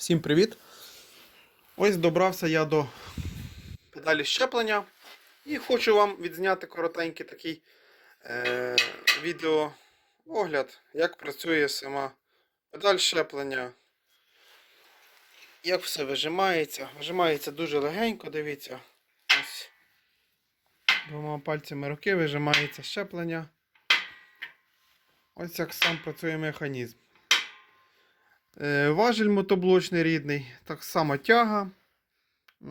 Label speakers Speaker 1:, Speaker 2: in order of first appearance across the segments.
Speaker 1: Всім привіт! Ось добрався я до педалі щеплення і хочу вам відзняти коротенький такий е, відео огляд, як працює сама педаль щеплення, як все вижимається. Вижимається дуже легенько, дивіться. Ось двома пальцями руки вижимається щеплення. Ось як сам працює механізм. Е, Важіль мотоблочний рідний, так само тяга.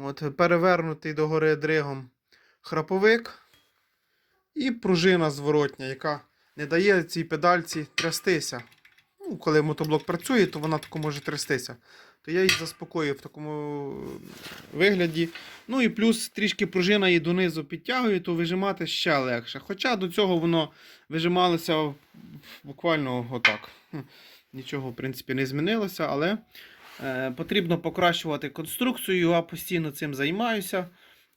Speaker 1: От, перевернутий догори дригом храповик. І пружина зворотня, яка не дає цій педальці трястися. Ну, коли мотоблок працює, то вона тако може трястися. То я її заспокоюю в такому вигляді. Ну і плюс трішки пружина її донизу підтягує, то вижимати ще легше. Хоча до цього воно вижималося буквально отак. Нічого, в принципі, не змінилося, але е, потрібно покращувати конструкцію. Я постійно цим займаюся.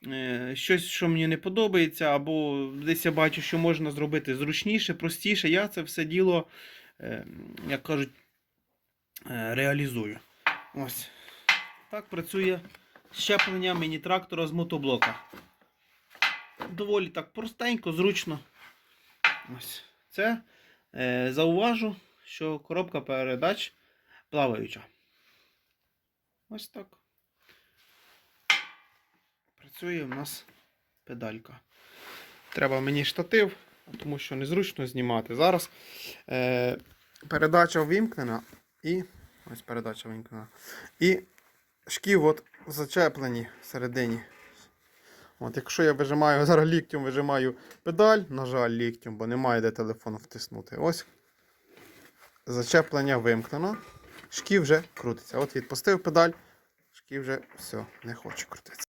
Speaker 1: Е, щось, що мені не подобається, або десь я бачу, що можна зробити зручніше, простіше. Я це все діло, е, як кажуть, е, реалізую. Ось. Так працює щеплення міні-трактора з мотоблока. Доволі так простенько, зручно. Ось. Це е, зауважу що коробка передач плаваюча. Ось так. Працює в нас педалька. Треба мені штатив, тому що незручно знімати. Зараз е, передача ввімкнена і. Ось передача вимкнена. І шків от зачеплені всередині. От, Якщо я вижимаю, зараз ліктем вижимаю педаль, на жаль, ліктем, бо немає де телефон втиснути. Ось Зачеплення вимкнено. Шків вже крутиться. От відпустив педаль, шків вже все, не хоче крутитися.